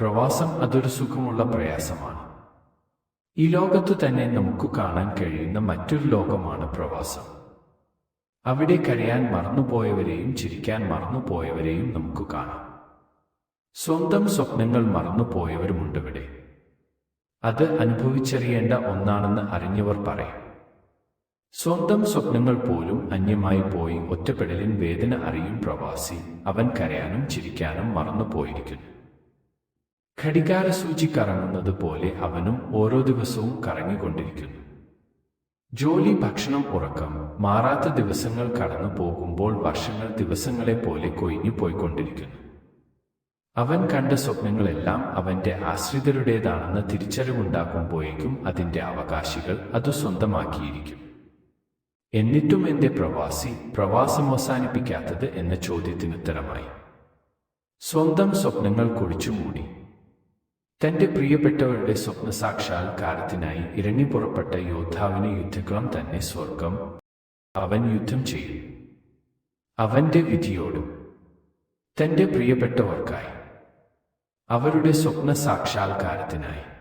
പ്രവാസം അതൊരു സുഖമുള്ള പ്രയാസമാണ്. ഈ ലോകത്തു തന്നെ നമുക്ക് കാണാൻ കഴിയുന്ന മറ്റൊരു ലോകമാണ് പ്രവാസം. അവിടെ കഴിയാൻ മറന്നുപോയവരെയും ചിരിക്കാൻ മറന്നുപോയവരെയും നമുക്ക് കാണാം. സ്വന്തം സ്വപ്നങ്ങൾ മറന്നുപോയവരുമുണ്ടിവിടെ അത് അനുഭവിച്ചറിയേണ്ട ഒന്നാണെന്ന് അറിഞ്ഞവർ പറയും. സ്വന്തം സ്വപ്നങ്ങൾ പോലും അന്യമായി പോയി ഒറ്റപ്പെടലിൻ വേദന അറിയും പ്രവാസി. അവൻ കരയാനും ചിരിക്കാനും മറന്നുപോയിരിക്കുന്നു. ഘടികാര സൂചി കറങ്ങുന്നത് പോലെ അവനും ഓരോ ദിവസവും കറങ്ങിക്കൊണ്ടിരിക്കുന്നു. ജോലി ഭക്ഷണം ഉറക്കം മാറാത്ത ദിവസങ്ങൾ കടന്നു പോകുമ്പോൾ വർഷങ്ങൾ ദിവസങ്ങളെ പോലെ കൊയിഞ്ഞു പോയിക്കൊണ്ടിരിക്കുന്നു. അവൻ കണ്ട സ്വപ്നങ്ങളെല്ലാം അവന്റെ ആശ്രിതരുടേതാണെന്ന തിരിച്ചറിവുണ്ടാക്കുമ്പോഴേക്കും അതിന്റെ അവകാശികൾ അത് സ്വന്തമാക്കിയിരിക്കും. എന്നിട്ടും എന്റെ പ്രവാസി പ്രവാസം അവസാനിപ്പിക്കാത്തത് എന്ന ചോദ്യത്തിനുത്തരമായി. സ്വന്തം സ്വപ്നങ്ങൾ കുഴിച്ചുമൂടി തന്റെ പ്രിയപ്പെട്ടവരുടെ സ്വപ്ന സാക്ഷാത്കാരത്തിനായി ഇറങ്ങിപ്പുറപ്പെട്ട യോദ്ധാവിന് യുദ്ധക്കളം തന്നെ സ്വർഗം. അവൻ യുദ്ധം ചെയ്യും. അവന്റെ വിധിയോടും തന്റെ പ്രിയപ്പെട്ടവർക്കായി. അവരുടെ സ്വപ്ന സാക്ഷാത്കാരത്തിനായി